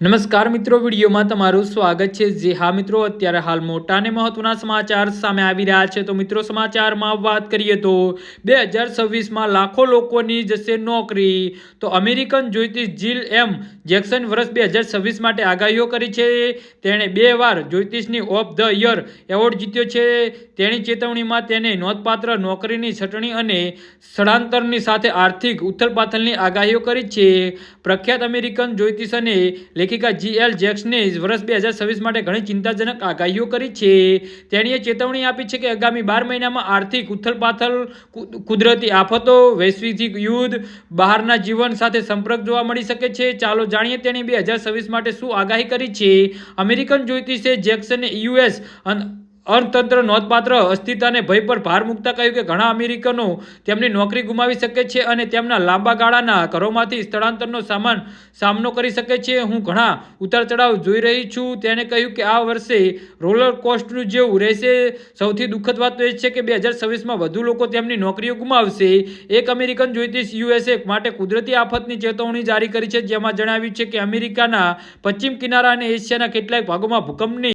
નમસ્કાર મિત્રો, વિડીયોમાં તમારું સ્વાગત છે. જે હા મિત્રો, અત્યારે હાલ મોટા અને મહત્વના સમાચાર સામે આવી રહ્યા છે. તો મિત્રો, સમાચારમાં વાત કરીએ તો બે હજાર છવ્વીસમાં લાખો લોકોની જશે નોકરી. તો અમેરિકન જ્યોતિષ જીલ એમ જેક્સન વર્ષ બે હજાર છવ્વીસ માટે આગાહીઓ કરી છે. તેણે બે વાર જ્યોતિષની ઓફ ધ યર એવોર્ડ જીત્યો છે. તેની ચેતવણીમાં તેને નોંધપાત્ર નોકરીની છટણી અને સ્થળાંતરની સાથે આર્થિક ઉથલપાથલની આગાહીઓ કરી છે. પ્રખ્યાત અમેરિકન જ્યોતિષ અને લેખિકા જી એલ જેક્સને વર્ષ બે હજાર છવ્વીસ માટે ઘણી ચિંતાજનક આગાહીઓ કરી છે. તેણીએ ચેતવણી આપી છે કે આગામી બાર મહિનામાં આર્થિક ઉથલપાથલ કુદરતી આફતો, વૈશ્વિક યુદ્ધ, બહારના જીવન સાથે સંપર્ક જોવા મળી શકે છે. ચાલો જાણીએ તેણે બે હજાર છવ્વીસ માટે શું આગાહી કરી છે. અમેરિકન જ્યોતિષે જેક્સને યુએસ અર્થતંત્ર નોંધપાત્ર અસ્થિરતાને ભય પર ભાર મૂકતા કહ્યું કે ઘણા અમેરિકનો તેમની નોકરી ગુમાવી શકે છે અને તેમના લાંબા ગાળાના ઘરોમાંથી સ્થળાંતરનો સામાન સામનો કરી શકે છે. હું ઘણા ઉતાર ચઢાવ જોઈ રહી છું. તેણે કહ્યું કે આ વર્ષે રોલર કોસ્ટનું જેવું રહેશે. સૌથી દુઃખદ વાત તો એ છે કે બે હજાર છવ્વીસમાં વધુ લોકો તેમની નોકરીઓ ગુમાવશે. એક અમેરિકન જ્યોતિષ યુએસએ માટે કુદરતી આફતની ચેતવણી જારી કરી છે, જેમાં જણાવ્યું છે કે અમેરિકાના પશ્ચિમ કિનારા અને એશિયાના કેટલાક ભાગોમાં ભૂકંપની